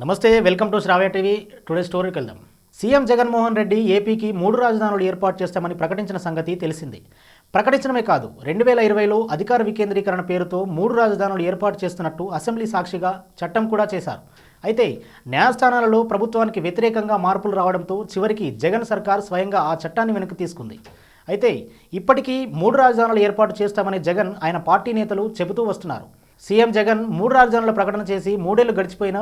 నమస్తే welcome to Shravya TV. Today స్టోరీకి వెళ్దాం. సీఎం జగన్మోహన్ రెడ్డి ఏపీకి మూడు రాజధానులు ఏర్పాటు చేస్తామని ప్రకటించిన సంగతి తెలిసింది. ప్రకటించడమే కాదు రెండు వేల ఇరవైలో అధికార వికేంద్రీకరణ పేరుతో మూడు రాజధానులు ఏర్పాటు చేస్తున్నట్టు అసెంబ్లీ సాక్షిగా చట్టం కూడా చేశారు. అయితే న్యాయస్థానాలలో ప్రభుత్వానికి వ్యతిరేకంగా మార్పులు రావడంతో చివరికి జగన్ సర్కార్ స్వయంగా ఆ చట్టాన్ని వెనక్కి తీసుకుంది. అయితే ఇప్పటికీ మూడు రాజధానులు ఏర్పాటు చేస్తామని జగన్ ఆయన పార్టీ నేతలు చెబుతూ వస్తున్నారు. సీఎం జగన్ మూడు రాజధానుల ప్రకటన చేసి మూడేళ్ళు గడిచిపోయినా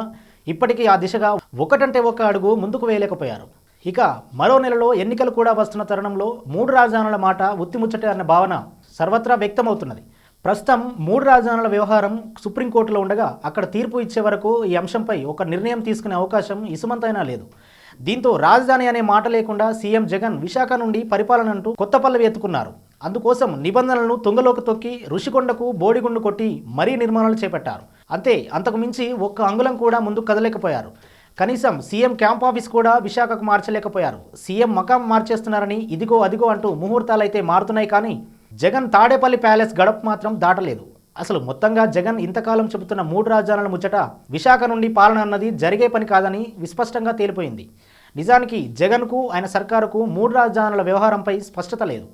ఇప్పటికీ ఆ దిశగా ఒకటంటే ఒక అడుగు ముందుకు వేయలేకపోయారు. ఇక మరో నెలలో ఎన్నికలు కూడా వస్తున్న తరుణంలో మూడు రాజధానుల మాట ఉత్తిముచ్చటే అన్న భావన సర్వత్రా వ్యక్తమవుతున్నది. ప్రస్తుతం మూడు రాజధానుల వ్యవహారం సుప్రీంకోర్టులో ఉండగా అక్కడ తీర్పు ఇచ్చే వరకు ఈ అంశంపై ఒక నిర్ణయం తీసుకునే అవకాశం ఇసుమంతైనా లేదు. దీంతో రాజధాని అనే మాట లేకుండా సీఎం జగన్ విశాఖ నుండి పరిపాలన అంటూ కొత్త పల్లవి ఎత్తుకున్నారు. అందుకోసం నిబంధనలను తుంగలోకి తొక్కి ఋషికొండకు బోడిగుండు కొట్టి మరీ నిర్మాణాలు చేపట్టారు. అంతే అంతకు మించి ఒక్క అంగుళం కూడా ముందుకు కదలేకపోయారు. కనీసం సీఎం క్యాంప్ ఆఫీస్ కూడా విశాఖకు మార్చలేకపోయారు. సీఎం మకాం మార్చేస్తున్నారని ఇదిగో అదిగో అంటూ ముహూర్తాలైతే మారుతున్నాయి కానీ జగన్ తాడేపల్లి ప్యాలెస్ గడప మాత్రం దాటలేదు. అసలు మొత్తంగా జగన్ ఇంతకాలం చెబుతున్న మూడు రాజ్యాలను ముచ్చట విశాఖ నుండి పాలన అన్నది జరిగే పని కాదని విస్పష్టంగా తేలిపోయింది. నిజానికి జగన్కు ఆయన సర్కారుకు మూడు రాజధానుల వ్యవహారంపై స్పష్టత లేదు.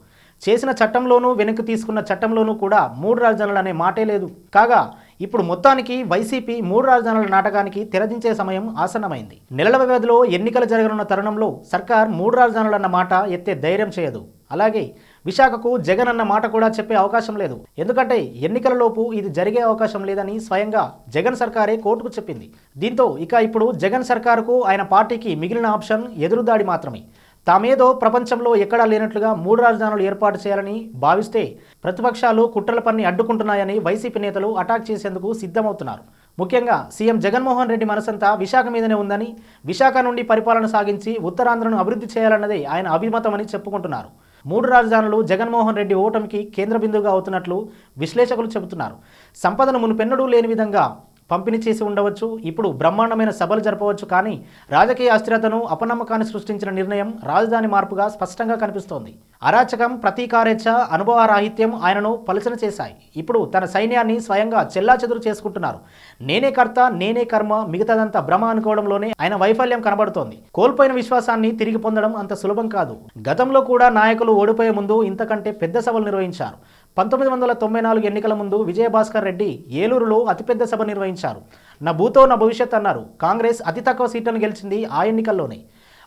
చేసిన చట్టంలోనూ వెనక్కి తీసుకున్న చట్టంలోనూ కూడా మూడు రాజధానులు అనే మాటే లేదు. కాగా ఇప్పుడు మొత్తానికి వైసీపీ మూడు రాజధానుల నాటకానికి తెరదించే సమయం ఆసన్నమైంది. నెలల వ్యవధిలో ఎన్నికలు జరగనున్న తరుణంలో సర్కార్ మూడు రాజధానులన్న మాట ఎత్తే ధైర్యం చేయదు. అలాగే విశాఖకు జగన్ అన్న మాట కూడా చెప్పే అవకాశం లేదు. ఎందుకంటే ఎన్నికలలోపు ఇది జరిగే అవకాశం లేదని స్వయంగా జగన్ సర్కారే కోర్టుకు చెప్పింది. దీంతో ఇక ఇప్పుడు జగన్ సర్కారుకు ఆయన పార్టీకి మిగిలిన ఆప్షన్ ఎదురుదాడి మాత్రమే. తామేదో ప్రపంచంలో ఎక్కడా లేనట్లుగా మూడు రాజధానులు ఏర్పాటు చేయాలని భావిస్తే ప్రతిపక్షాలు కుట్రల పని అడ్డుకుంటున్నాయని వైసీపీ నేతలు అటాక్ చేసేందుకు సిద్ధమవుతున్నారు. ముఖ్యంగా సీఎం జగన్మోహన్ రెడ్డి మనసంతా విశాఖ మీదనే ఉందని విశాఖ నుండి పరిపాలన సాగించి ఉత్తరాంధ్రను అభివృద్ధి చేయాలన్నదే ఆయన అభిమతమని చెప్పుకుంటున్నారు. మూడు రాజధానులు జగన్మోహన్ రెడ్డి ఓటమికి కేంద్ర బిందువుగా అవుతున్నట్లు విశ్లేషకులు చెబుతున్నారు. సంపదను మునుపెన్నడూ లేని విధంగా పంపిణీ చేసి ఉండవచ్చు. ఇప్పుడు బ్రహ్మాండమైన సభలు జరపవచ్చు. కానీ రాజకీయ అస్థిరతను అపనమ్మకాన్ని సృష్టించిన నిర్ణయం రాజధాని మార్పుగా స్పష్టంగా కనిపిస్తోంది. అరాచకం ప్రతీకారేచ్ఛ అనుభవరాహిత్యం ఆయనను పలుచన చేశాయి. ఇప్పుడు తన సైన్యాన్ని స్వయంగా చెల్లాచెదురు చేసుకుంటున్నారు. నేనే కర్త నేనే కర్మ మిగతాదంతా భ్రమ అనుకోవడంలోనే ఆయన వైఫల్యం కనబడుతోంది. కోల్పోయిన విశ్వాసాన్ని తిరిగి పొందడం అంత సులభం కాదు. గతంలో కూడా నాయకులు ఓడిపోయే ముందు ఇంతకంటే పెద్ద సభలు నిర్వహించారు. పంతొమ్మిది వందల తొంభై నాలుగు ఎన్నికల ముందు విజయభాస్కర్ రెడ్డి ఏలూరులో అతిపెద్ద సభ నిర్వహించారు. నా భూతో నా భవిష్యత్ అన్నారు. కాంగ్రెస్ అతి తక్కువ సీట్లను గెలిచింది ఆ ఎన్నికల్లోనే.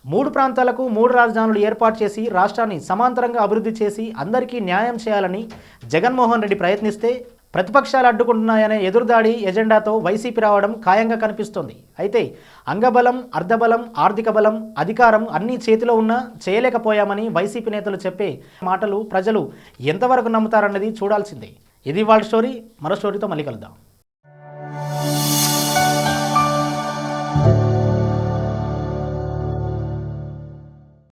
మూడు ప్రాంతాలకు మూడు రాజధానులు ఏర్పాటు చేసి రాష్ట్రాన్ని సమాంతరంగా అభివృద్ధి చేసి అందరికీ న్యాయం చేయాలని జగన్మోహన్ రెడ్డి ప్రయత్నిస్తే ప్రతిపక్షాలు అడ్డుకుంటున్నాయనే ఎదురుదాడి ఎజెండాతో వైసీపీ రావడం ఖాయంగా కనిపిస్తోంది. అయితే అంగబలం అర్ధబలం ఆర్థిక బలం అధికారం అన్నీ చేతిలో ఉన్నా చేయలేకపోయామని వైసీపీ నేతలు చెప్పే మాటలు ప్రజలు ఎంతవరకు నమ్ముతారన్నది చూడాల్సిందే. ఇది వాళ్ళ స్టోరీ మరో స్టోరీతో మళ్ళీ కలుద్దాం.